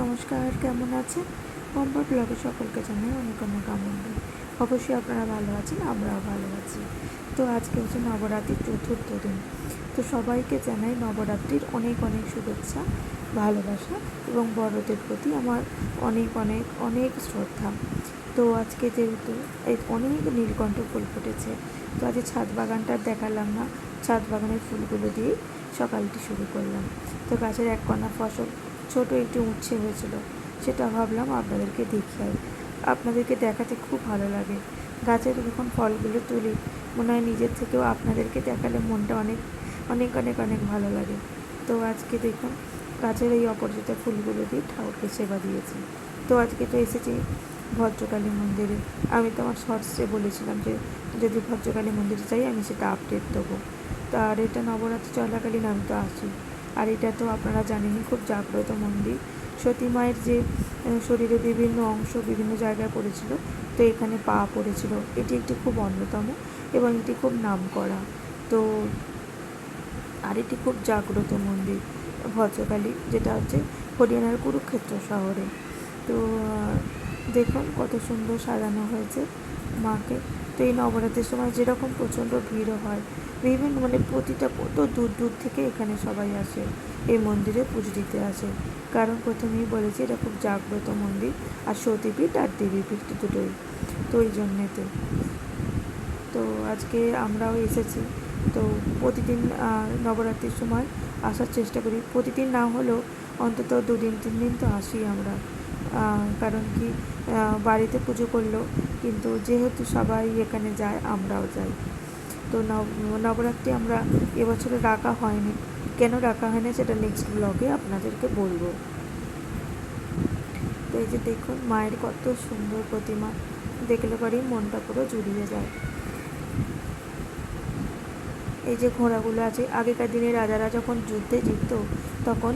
নমস্কার, কেমন আছেন? কম্পোর্ট ব্লগে সকলকে জানাই অনেক অনেক আনন্দ অবশ্যই আপনারা ভালো আছেন, আমরাও ভালো আছি। তো আজকে হচ্ছে নবরাত্রির চতুর্থ দিন। তো সবাইকে জানাই নবরাত্রির অনেক অনেক শুভেচ্ছা, ভালোবাসা এবং বড়দের প্রতি আমার অনেক অনেক অনেক শ্রদ্ধা। তো আজকে যেহেতু এই অনেক নীলকণ্ঠ ফুল ফুটেছে, তো আজকে ছাদ বাগানটা দেখালাম না। ছাদ বাগানের ফুলগুলো দিয়েই সকালটি শুরু করলাম। তো গাছের এক কণা ফসল ছোট একটি উচ্ছে হয়েছিল, সেটা ভাবলাম আপনাদেরকে দেখাই আপনাদেরকে দেখাতে খুব ভালো লাগে। গাছের যখন ফলগুলো তুলি, মনে হয় নিজের থেকেও আপনাদেরকে দেখালে মনটা অনেক অনেক অনেক অনেক ভালো লাগে। তো আজকে দেখুন, গাছের এই অপরাজিত ফুলগুলো দিয়ে ঠাকুরকে সেবা দিয়েছি। তো আজকে তো এসেছি ভদ্রকালী মন্দিরে। আমি তো আমার শর্টসে বলেছিলাম যে, যদি ভদ্রকালী মন্দিরে যাই, আমি সেটা আপডেট দেবো। আর এটা নবরাত্রি চলাকালীন আমি তো আসি। আর এটা তো আপনারা জানেনই, খুব জাগ্রত মন্দির। সতী মায়ের যে শরীরে বিভিন্ন অংশ বিভিন্ন জায়গায় পড়েছিল, তো এখানে পা পড়েছিল। এটি একটি খুব অন্যতম এবং এটি খুব নাম করা তো আর এটি খুব জাগ্রত মন্দির, ভদ্রকালী, যেটা হচ্ছে হরিয়ানার কুরুক্ষেত্র শহরে। তো দেখুন কত সুন্দর সাজানো হয়েছে মাকে। তো এই নবরাত্রির সময় যেরকম প্রচণ্ড ভিড়ও হয়, বিভিন্ন মানে প্রতিটা কত দূর দূর থেকে এখানে সবাই আসে, এই মন্দিরে পুজো দিতে আসে। কারণ প্রথমেই বলেছি এটা খুব জাগ্রত মন্দির, আর সতীপীঠ আর দেবীপীঠ দুটোই, তো ওই জন্যেতে তো। আজকে আমরাও এসেছি, তো প্রতিদিন নবরাত্রির সময় আসার চেষ্টা করি। প্রতিদিন না হলেও অন্তত দুদিন তিন দিন তো আসি আমরা। কারণ কি বাড়িতে পুজো করলেও কিন্তু যেহেতু সবাই এখানে যায়, আমরাও যাই। তো নব- নবরাত্রি আমরা এবছরে রাখা হয়নি। কেন রাখা হয়নি সেটা নেক্সট ব্লগে আপনাদেরকে বলব। তো এই যে দেখুন, মায়ের কত সুন্দর প্রতিমা। দেখলে পরেই মনটা পুরো জুড়িয়ে যায়। এই যে ঘোড়াগুলো আছে, আগেকার দিনে রাজারা যখন যুদ্ধে জিততো, তখন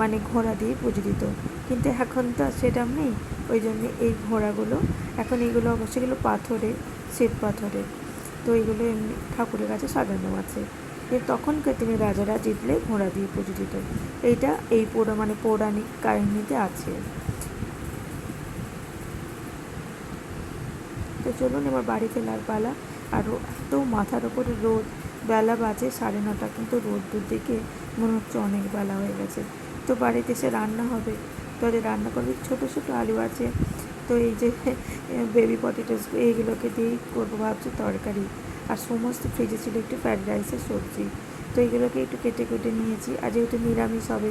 মানে ঘোড়া দিয়ে পুজো দিত। কিন্তু এখন তো আর সেটা নেই। ওই জন্য এই ঘোড়াগুলো, এখন এইগুলো অবশ্যই এগুলো পাথরে, শ্বেত পাথরে। তো এইগুলো এমনি ঠাকুরের কাছে সাজানো আছে। তখনকার দিনে রাজারা জিতলে ঘোড়া দিয়ে পুজো দিত। এইটা এই পৌরা মানে পৌরাণিক কাহিনীতে আছে। তো চলুন এবার বাড়ি ফেরার পালা আর এত মাথার ওপরে রোদ। বেলা বাজে সাড়ে নটা, কিন্তু রোদ দূর দিকে মনে হচ্ছে অনেক বেলা হয়ে গেছে। তো বাড়িতে এসে রান্না হবে। তো রান্না করবে ছোটো ছোটো আলু আছে। তো এই যে বেবি পটেটোস এইগুলোকে দিয়েই করব ভাবছি তরকারি। আর সমস্ত ফ্রিজে ছিল একটু ফ্রাইড রাইসের সবজি। তো এইগুলোকে একটু কেটে কেটে নিয়েছি। আর যেহেতু নিরামিষ হবে,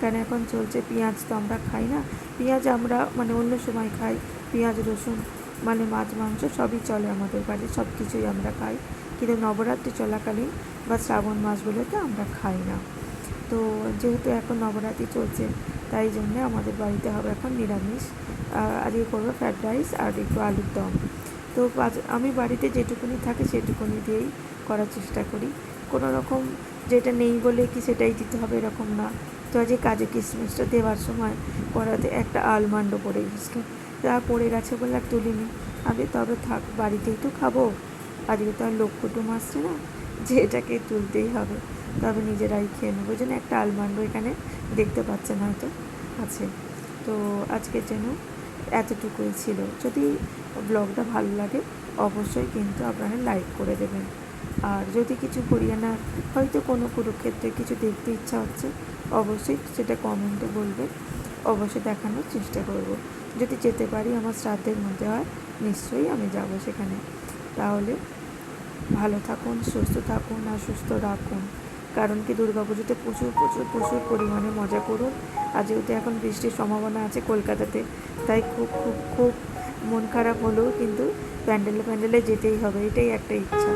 কেন এখন চলছে পেঁয়াজ তো আমরা খাই না। পেঁয়াজ আমরা মানে অন্য সময় খাই। পেঁয়াজ, রসুন মানে মাছ, মাংস সবই চলে আমাদের বাড়ি সব কিছুই আমরা খাই। কিন্তু নবরাত্রি চলাকালীন বা শ্রাবণ মাসগুলোতে আমরা খাই না। তো যেহেতু এখন নবরাত্রি চলছে তাই জন্যে আমাদের বাড়িতে হবে এখন নিরামিষ। আহ, আজকে করব ফ্রাইড রাইস আর একটু আলুর দম। তো আমি বাড়িতে যেটুকুনি থাকে সেটুকুনি দিয়েই করার চেষ্টা করি। কোনো রকম যেটা নেই বলে কি সেটাই দিতে হবে এরকম না। তো আজকে কাজে কিশমিশটা দেওয়ার সময় করাতে একটা আলমান্ড পড়ে গেছিল তা পড়ে গেছে বলে আর তুলিনি। আমি তবে থাক বাড়িতেই তো খাব। আজকে তো আর লোক কুটুম আসছে না যে এটাকে তুলতেই হবে। তবে নিজেরাই খেয়ে নেব জন্য একটা আলমান্ড এখানে দেখতে পাচ্ছেন হয়তো আছে। তো আজকের যেন এতটুকুই ছিল। যদি ব্লগটা ভালো লাগে, অবশ্যই কিন্তু আপনারা লাইক করে দেবেন। আর যদি কিছু হরিয়ানার হয়তো কোনো কুরুক্ষেত্রে কিছু দেখতে ইচ্ছা হচ্ছে, অবশ্যই সেটা কমেন্টে বলবেন। অবশ্যই দেখানোর চেষ্টা করব। যদি যেতে পারি, আমার শ্রাদ্ধের মধ্যে হয়, নিশ্চয়ই আমি যাব সেখানে। তাহলে ভালো থাকুন, সুস্থ থাকুন আর সুস্থ রাখুন। কারণ কি, দুর্গাপুজোতে প্রচুর প্রচুর প্রচুর পরিমাণে মজা করুন। আর যেহেতু এখন বৃষ্টির সম্ভাবনা আছে কলকাতাতে, তাই খুব খুব খুব মন খারাপ হলেও কিন্তু প্যান্ডেলে প্যান্ডেলে যেতেই হবে, এটাই একটা ইচ্ছা।